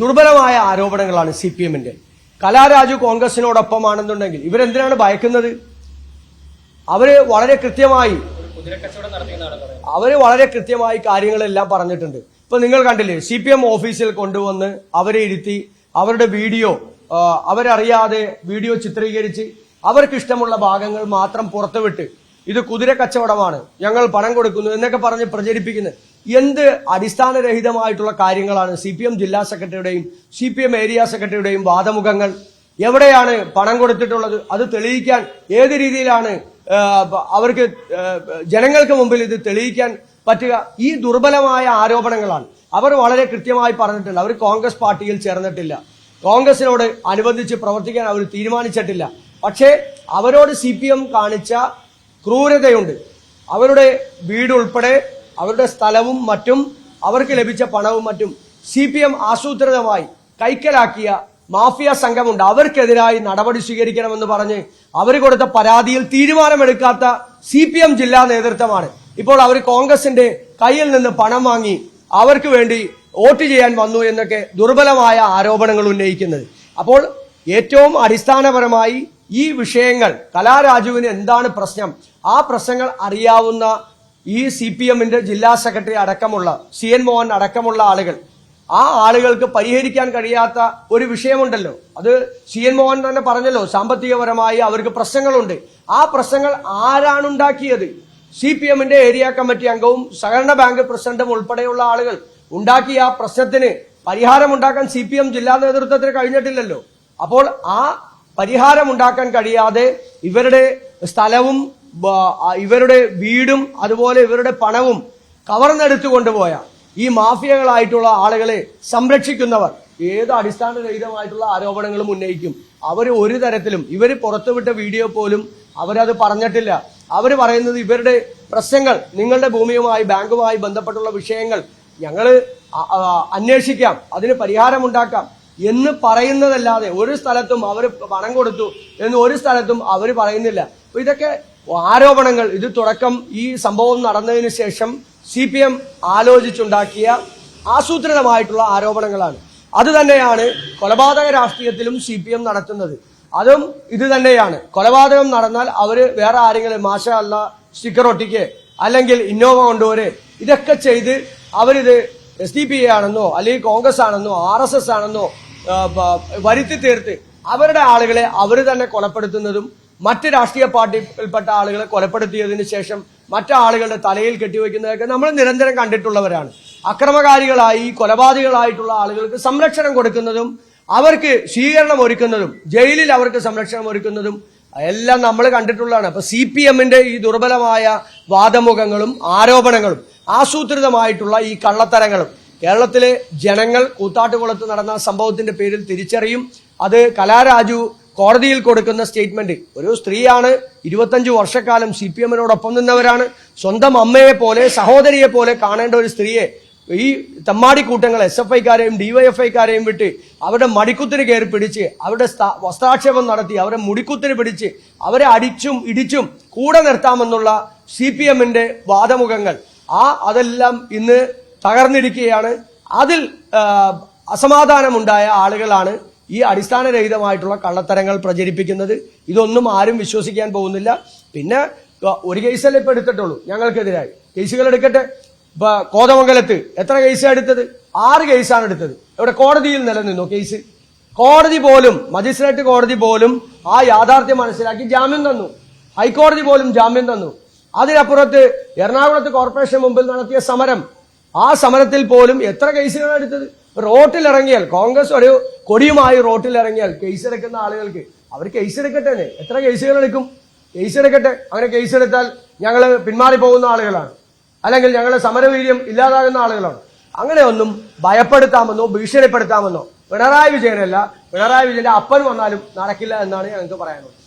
ദുർബലമായ ആരോപണങ്ങളാണ് C P എമ്മിന്റെ കലാരാജു കോൺഗ്രസിനോടൊപ്പമാണെന്നുണ്ടെങ്കിൽ ഇവരെന്തിനാണ് ഭയക്കുന്നത്? അവർ വളരെ കൃത്യമായി അവർ വളരെ കൃത്യമായി കാര്യങ്ങളെല്ലാം പറഞ്ഞിട്ടുണ്ട്. ഇപ്പൊ നിങ്ങൾ കണ്ടില്ലേ സി പി എം ഓഫീസിൽ കൊണ്ടുവന്ന് അവരെ ഇരുത്തി അവരുടെ വീഡിയോ അവരറിയാതെ വീഡിയോ ചിത്രീകരിച്ച് അവർക്കിഷ്ടമുള്ള ഭാഗങ്ങൾ മാത്രം പുറത്തുവിട്ട് ഇത് കുതിര കച്ചവടമാണ്. ഞങ്ങൾ പണം കൊടുക്കുന്നു എന്നൊക്കെ പറഞ്ഞ് പ്രചരിപ്പിക്കുന്നത് എന്ത് അടിസ്ഥാനരഹിതമായിട്ടുള്ള കാര്യങ്ങളാണ് സി പി എം ജില്ലാ സെക്രട്ടറിയുടെയും സി പി എം ഏരിയ സെക്രട്ടറിയുടെയും വാദമുഖങ്ങൾ. എവിടെയാണ് പണം കൊടുത്തിട്ടുള്ളത്? അത് തെളിയിക്കാൻ ഏത് രീതിയിലാണ് അവർക്ക് ജനങ്ങൾക്ക് മുമ്പിൽ ഇത് തെളിയിക്കാൻ പറ്റുക? ഈ ദുർബലമായ ആരോപണങ്ങളാണ്. അവർ വളരെ കൃത്യമായി പറഞ്ഞിട്ടില്ല അവർ കോൺഗ്രസ് പാർട്ടിയിൽ ചേർന്നിട്ടില്ല. കോൺഗ്രസിനോട് അനുബന്ധിച്ച് പ്രവർത്തിക്കാൻ അവർ തീരുമാനിച്ചിട്ടില്ല. പക്ഷേ അവരോട് സി കാണിച്ച ക്രൂരതയുണ്ട്. അവരുടെ വീട് ഉൾപ്പെടെ അവരുടെ സ്ഥലവും മറ്റും അവർക്ക് ലഭിച്ച പണവും മറ്റും സി പി എം ആസൂത്രിതമായി കൈക്കലാക്കിയ മാഫിയ സംഘമുണ്ട്. അവർക്കെതിരായി നടപടി സ്വീകരിക്കണമെന്ന് പറഞ്ഞ് അവർ കൊടുത്ത പരാതിയിൽ തീരുമാനമെടുക്കാത്ത സി പി എം ജില്ലാ നേതൃത്വമാണ്. ഇപ്പോൾ അവർ കോൺഗ്രസിന്റെ കയ്യിൽ നിന്ന് പണം വാങ്ങി അവർക്ക് വേണ്ടി വോട്ട് ചെയ്യാൻ വന്നു എന്നൊക്കെ ദുർബലമായ ആരോപണങ്ങൾ ഉന്നയിക്കുന്നത്. അപ്പോൾ ഏറ്റവും അടിസ്ഥാനപരമായി ഈ വിഷയങ്ങൾ കലാരാജുവിന് എന്താണ് പ്രശ്നം? ആ പ്രശ്നങ്ങൾ അറിയാവുന്ന ഈ സി പി എമ്മിന്റെ ജില്ലാ സെക്രട്ടറി അടക്കമുള്ള സി എൻ മോഹൻ അടക്കമുള്ള ആളുകൾ ആ ആളുകൾക്ക് പരിഹരിക്കാൻ കഴിയാത്ത ഒരു വിഷയമുണ്ടല്ലോ. അത് സി എൻ മോഹൻ തന്നെ പറഞ്ഞല്ലോ സാമ്പത്തികപരമായി അവർക്ക് പ്രശ്നങ്ങളുണ്ട്. ആ പ്രശ്നങ്ങൾ ആരാണുണ്ടാക്കിയത് സി പി എമ്മിന്റെ ഏരിയ കമ്മിറ്റി അംഗവും സഹകരണ ബാങ്ക് പ്രസിഡന്റും ഉൾപ്പെടെയുള്ള ആളുകൾ ഉണ്ടാക്കിയ ആ പ്രശ്നത്തിന് പരിഹാരമുണ്ടാക്കാൻ സി പി എം ജില്ലാ നേതൃത്വത്തിന് കഴിഞ്ഞിട്ടില്ലല്ലോ. അപ്പോൾ ആ പരിഹാരം ഉണ്ടാക്കാൻ കഴിയാതെ ഇവരുടെ സ്ഥലവും ഇവരുടെ വീടും അതുപോലെ ഇവരുടെ പണവും കവർന്നെടുത്തു കൊണ്ടുപോയ ഈ മാഫിയകളായിട്ടുള്ള ആളുകളെ സംരക്ഷിക്കുന്നവർ ഏത് അടിസ്ഥാനരഹിതമായിട്ടുള്ള ആരോപണങ്ങളും ഉന്നയിക്കും. അവർ ഒരു തരത്തിലും ഇവർ പുറത്തുവിട്ട വീഡിയോ പോലും അവരത് പറഞ്ഞിട്ടില്ല. അവർ പറയുന്നത് ഇവരുടെ പ്രശ്നങ്ങൾ നിങ്ങളുടെ ഭൂമിയുമായി ബാങ്കുമായി ബന്ധപ്പെട്ടുള്ള വിഷയങ്ങൾ ഞങ്ങൾ അന്വേഷിക്കാം അതിന് പരിഹാരമുണ്ടാക്കാം. എന്ന് പറയുന്നതല്ലാതെ ഒരു സ്ഥലത്തും അവർ പണം കൊടുത്തു എന്ന് ഒരു സ്ഥലത്തും അവർ പറയുന്നില്ല. അപ്പൊ ഇതൊക്കെ ആരോപണങ്ങൾ. ഇത് തുടക്കം ഈ സംഭവം നടന്നതിന് ശേഷം സി പി എം ആലോചിച്ചുണ്ടാക്കിയ ആസൂത്രിതമായിട്ടുള്ള ആരോപണങ്ങളാണ്. അത് തന്നെയാണ് കൊലപാതക രാഷ്ട്രീയത്തിലും സി പി എം നടത്തുന്നത്. അതും ഇത് തന്നെയാണ്. കൊലപാതകം നടന്നാൽ അവർ വേറെ ആരെങ്കിലും മാഷ അല്ല സ്റ്റിക്കർ ഒട്ടിക്ക് അല്ലെങ്കിൽ ഇന്നോവ കൊണ്ടുവരെ ഇതൊക്കെ ചെയ്ത് അവരിത് എസ് ഡി പി എ ആണെന്നോ അല്ലെങ്കിൽ കോൺഗ്രസ് ആണെന്നോ ആർ എസ് എസ് ആണെന്നോ വരുത്തി തീർത്ത് അവരുടെ ആളുകളെ അവർ തന്നെ കൊലപ്പെടുത്തുന്നതും മറ്റ് രാഷ്ട്രീയ പാർട്ടിയിൽപ്പെട്ട ആളുകളെ കൊലപ്പെടുത്തിയതിന് ശേഷം മറ്റാളുകളുടെ തലയിൽ കെട്ടിവെക്കുന്നതൊക്കെ നമ്മൾ നിരന്തരം കണ്ടിട്ടുള്ളവരാണ്. അക്രമകാരികളായി കൊലപാതകളായിട്ടുള്ള ആളുകൾക്ക് സംരക്ഷണം കൊടുക്കുന്നതും അവർക്ക് സ്വീകരണം ഒരുക്കുന്നതും ജയിലിൽ അവർക്ക് സംരക്ഷണം ഒരുക്കുന്നതും എല്ലാം നമ്മൾ കണ്ടിട്ടുള്ളതാണ്. അപ്പൊ സി പി എമ്മിന്റെ ഈ ദുർബലമായ വാദമുഖങ്ങളും ആരോപണങ്ങളും ആസൂത്രിതമായിട്ടുള്ള ഈ കള്ളത്തരങ്ങളും. കേരളത്തിലെ ജനങ്ങൾ കൂത്താട്ടുകുളത്ത് നടന്ന സംഭവത്തിന്റെ പേരിൽ തിരിച്ചറിയും. അത് കലാരാജു കോടതിയിൽ കൊടുക്കുന്ന സ്റ്റേറ്റ്മെന്റ്. ഒരു സ്ത്രീയാണ് ഇരുപത്തഞ്ച് വർഷക്കാലം സി പി എമ്മിനോടൊപ്പം നിന്നവരാണ്. സ്വന്തം അമ്മയെ പോലെ സഹോദരിയെ പോലെ കാണേണ്ട ഒരു സ്ത്രീയെ ഈ തമ്മാടിക്കൂട്ടങ്ങൾ എസ് എഫ് ഐക്കാരെയും ഡിവൈഎഫ്ഐക്കാരെയും വിട്ട് അവരുടെ മടിക്കുത്തിന് കയറി പിടിച്ച് അവരുടെ വസ്ത്രാക്ഷേപം നടത്തി അവരെ മുടിക്കുത്തിന് പിടിച്ച് അവരെ അടിച്ചും ഇടിച്ചും കൂടെ നിർത്താമെന്നുള്ള സി പി എമ്മിന്റെ വാദമുഖങ്ങൾ. ആ അതെല്ലാം ഇന്ന് തകർന്നിരിക്കുകയാണ്. അതിൽ അസമാധാനമുണ്ടായ ആളുകളാണ് ഈ അടിസ്ഥാനരഹിതമായിട്ടുള്ള കള്ളത്തരങ്ങൾ പ്രചരിപ്പിക്കുന്നത്. ഇതൊന്നും ആരും വിശ്വസിക്കാൻ പോകുന്നില്ല. പിന്നെ ഒരു കേസല്ലേ ഇപ്പൊ എടുത്തിട്ടുള്ളൂ ഞങ്ങൾക്കെതിരായി. കേസുകൾ എടുക്കട്ടെ. ഇപ്പൊ കോതമംഗലത്ത് എത്ര കേസാണ് എടുത്തത്? ആറ് കേസാണ് എടുത്തത്. ഇവിടെ കോടതിയിൽ നിലനിന്നു കേസ്. കോടതി പോലും മജിസ്ട്രേറ്റ് കോടതി പോലും ആ യാഥാർത്ഥ്യം മനസ്സിലാക്കി ജാമ്യം തന്നു. ഹൈക്കോടതി പോലും ജാമ്യം തന്നു. അതിനപ്പുറത്ത് എറണാകുളത്ത് കോർപ്പറേഷൻ മുമ്പിൽ നടത്തിയ സമരം. ആ സമരത്തിൽ പോലും എത്ര കേസുകളാണ് എടുത്തത്? റോട്ടിൽ ഇറങ്ങിയാൽ കോൺഗ്രസ് ഒരു കൊടിയുമായി റോട്ടിൽ ഇറങ്ങിയാൽ കേസ് എടുക്കുന്ന ആളുകൾക്ക് അവർ കേസ് എടുക്കട്ടെ എത്ര കേസുകൾ എടുക്കും? കേസ് എടുക്കട്ടെ. അങ്ങനെ കേസ് എടുത്താൽ ഞങ്ങൾ പിന്മാറി പോകുന്ന ആളുകളാണ്. അല്ലെങ്കിൽ ഞങ്ങളുടെ സമരവീര്യം ഇല്ലാതാകുന്ന ആളുകളാണ്. അങ്ങനെയൊന്നും ഭയപ്പെടുത്താമെന്നോ ഭീഷണിപ്പെടുത്താമെന്നോ പിണറായി വിജയനല്ല പിണറായി വിജയന്റെ അപ്പൻ വന്നാലും നടക്കില്ല എന്നാണ് ഞങ്ങൾക്ക് പറയാനുള്ളത്.